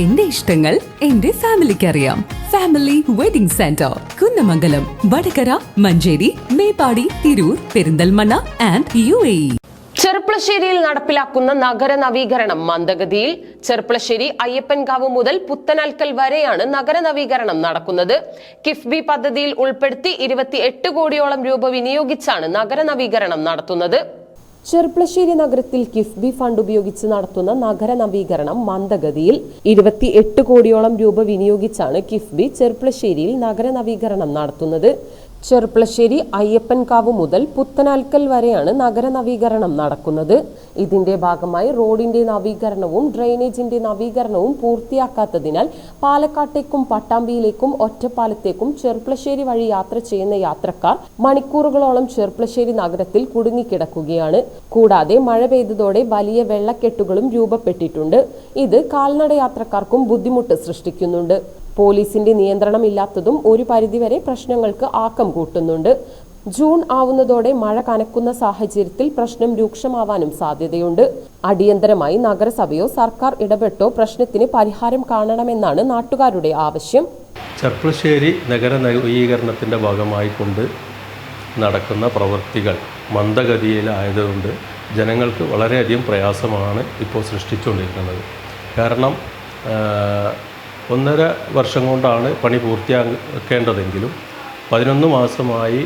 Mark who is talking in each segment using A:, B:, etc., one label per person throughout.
A: എന്റെ ഇഷ്ടങ്ങൾ എന്റെ ഫാമിലിക്ക് അറിയാം family wedding centre Kunnamangalam Vadakara Manjeri Meppadi Tirur Perinthalmanna and U A
B: ചെറുപ്പളശ്ശേരിയിൽ നടപ്പിലാക്കുന്ന നഗര നവീകരണം മന്ദഗതിയിൽ ചെറുപ്പളശ്ശേരി അയ്യപ്പൻകാവ് മുതൽ പുത്തനൽക്കൽ വരെയാണ് നഗര നവീകരണം നടക്കുന്നത്. കിഫ്ബി പദ്ധതിയിൽ ഉൾപ്പെടുത്തി ഇരുപത്തി കോടിയോളം രൂപ വിനിയോഗിച്ചാണ് നഗര നവീകരണം നടത്തുന്നത്. ചെർപ്പളശ്ശേരി നഗരത്തിൽ കിഫ്ബി ഫണ്ട് ഉപയോഗിച്ച് നടത്തുന്ന നഗര നവീകരണം മന്ദഗതിയിൽ ഇരുപത്തി എട്ട് കോടിയോളം രൂപ വിനിയോഗിച്ചാണ് കിഫ്ബി ചെർപ്പളശ്ശേരിയിൽ നഗര നവീകരണം നടത്തുന്നത്. ചെർപ്പളശ്ശേരി അയ്യപ്പൻകാവ് മുതൽ പുത്തനാൽക്കൽ വരെയാണ് നഗര നവീകരണം നടക്കുന്നത്. ഇതിന്റെ ഭാഗമായി റോഡിന്റെ നവീകരണവും ഡ്രെയിനേജിന്റെ നവീകരണവും പൂർത്തിയാക്കാത്തതിനാൽ പാലക്കാട്ടേക്കും പട്ടാമ്പിയിലേക്കും ഒറ്റപ്പാലത്തേക്കും ചെർപ്പളശ്ശേരി വഴി യാത്ര ചെയ്യുന്ന യാത്രക്കാർ മണിക്കൂറുകളോളം ചെർപ്പളശ്ശേരി നഗരത്തിൽ കുടുങ്ങിക്കിടക്കുകയാണ്. കൂടാതെ മഴ പെയ്തതോടെ വലിയ വെള്ളക്കെട്ടുകളും രൂപപ്പെട്ടിട്ടുണ്ട്. ഇത് കാൽനട യാത്രക്കാർക്കും ബുദ്ധിമുട്ട് സൃഷ്ടിക്കുന്നുണ്ട്. പോലീസിന്റെ നിയന്ത്രണമില്ലാത്തതും ഒരു പരിധിവരെ പ്രശ്നങ്ങൾക്ക് ആക്കം കൂട്ടുന്നുണ്ട്. ജൂൺ ആവുന്നതോടെ മഴ കനക്കുന്ന സാഹചര്യത്തിൽ പ്രശ്നം രൂക്ഷമാവാനും സാധ്യതയുണ്ട്. അടിയന്തരമായി നഗരസഭയോ സർക്കാർ ഇടപെട്ടോ പ്രശ്നത്തിന് പരിഹാരം കാണണമെന്നാണ് നാട്ടുകാരുടെ ആവശ്യം.
C: ചെർപ്പുളശ്ശേരി നഗര നവീകരണത്തിന്റെ ഭാഗമായി കൊണ്ട് നടക്കുന്ന പ്രവൃത്തികൾ മന്ദഗതിയിലായതുകൊണ്ട് ജനങ്ങൾക്ക് വളരെയധികം പ്രയാസമാണ് ഇപ്പോൾ സൃഷ്ടിച്ചുകൊണ്ടിരിക്കുന്നത്. കാരണം ഒന്നര വർഷം കൊണ്ടാണ് പണി പൂർത്തിയാക്കേണ്ടതെങ്കിലും പതിനൊന്ന് മാസമായി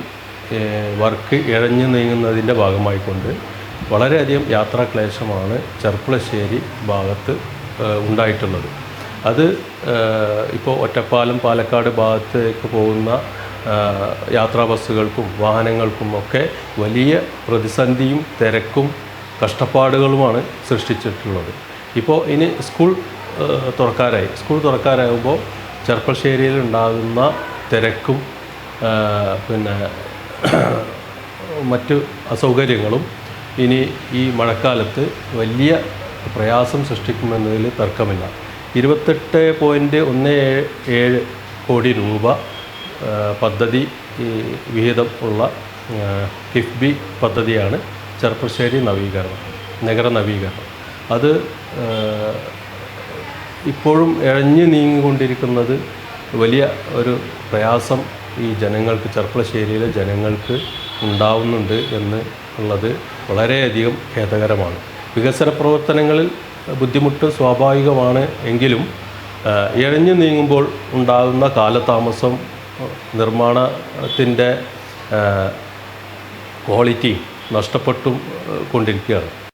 C: വർക്ക് ഇഴഞ്ഞു നീങ്ങുന്നതിന്റെ ഭാഗമായിക്കൊണ്ട് വളരെയധികം യാത്രാക്ലേശമാണ് ചെർപ്പുളശ്ശേരി ഭാഗത്ത് ഉണ്ടായിട്ടുള്ളത്. അത് ഇപ്പോൾ ഒറ്റപ്പാലം പാലക്കാട് ഭാഗത്തേക്ക് പോകുന്ന യാത്രാ ബസ്സുകൾക്കും വാഹനങ്ങൾക്കും ഒക്കെ വലിയ പ്രതിസന്ധിയും തിരക്കും കഷ്ടപ്പാടുകളുമാണ് സൃഷ്ടിച്ചിട്ടുള്ളത്. ഇപ്പോൾ ഇനി സ്കൂൾ തുറക്കാറായി. സ്കൂൾ തുറക്കാറാകുമ്പോൾ ചെർപ്പശ്ശേരിയിൽ ഉണ്ടാകുന്ന തിരക്കും പിന്നെ മറ്റു അസൗകര്യങ്ങളും ഇനി ഈ മഴക്കാലത്ത് വലിയ പ്രയാസം സൃഷ്ടിക്കുമെന്നതിൽ തർക്കമില്ല. ഇരുപത്തെട്ട് പോയിന്റ് ഒന്ന് ഏഴ് കോടി രൂപ പദ്ധതി വിഹിതം ഉള്ള കിഫ്ബി പദ്ധതിയാണ് ചെർപ്പശ്ശേരി നവീകരണം നഗര നവീകരണം. അത് ഇപ്പോഴും ഇഴഞ്ഞു നീങ്ങിക്കൊണ്ടിരിക്കുന്നത് വലിയ ഒരു പ്രയാസം ഈ ജനങ്ങൾക്ക് ചെർപ്പളശ്ശേരിയിലെ ജനങ്ങൾക്ക് ഉണ്ടാവുന്നുണ്ട് എന്ന് ഉള്ളത് വളരെയധികം ഖേദകരമാണ്. വികസന പ്രവർത്തനങ്ങളിൽ ബുദ്ധിമുട്ട് സ്വാഭാവികമാണ് എങ്കിലും ഇഴഞ്ഞു നീങ്ങുമ്പോൾ ഉണ്ടാകുന്ന കാലതാമസം നിർമ്മാണത്തിന്റെ ക്വാളിറ്റി നഷ്ടപ്പെട്ടും കൊണ്ടിരിക്കുകയാണ്.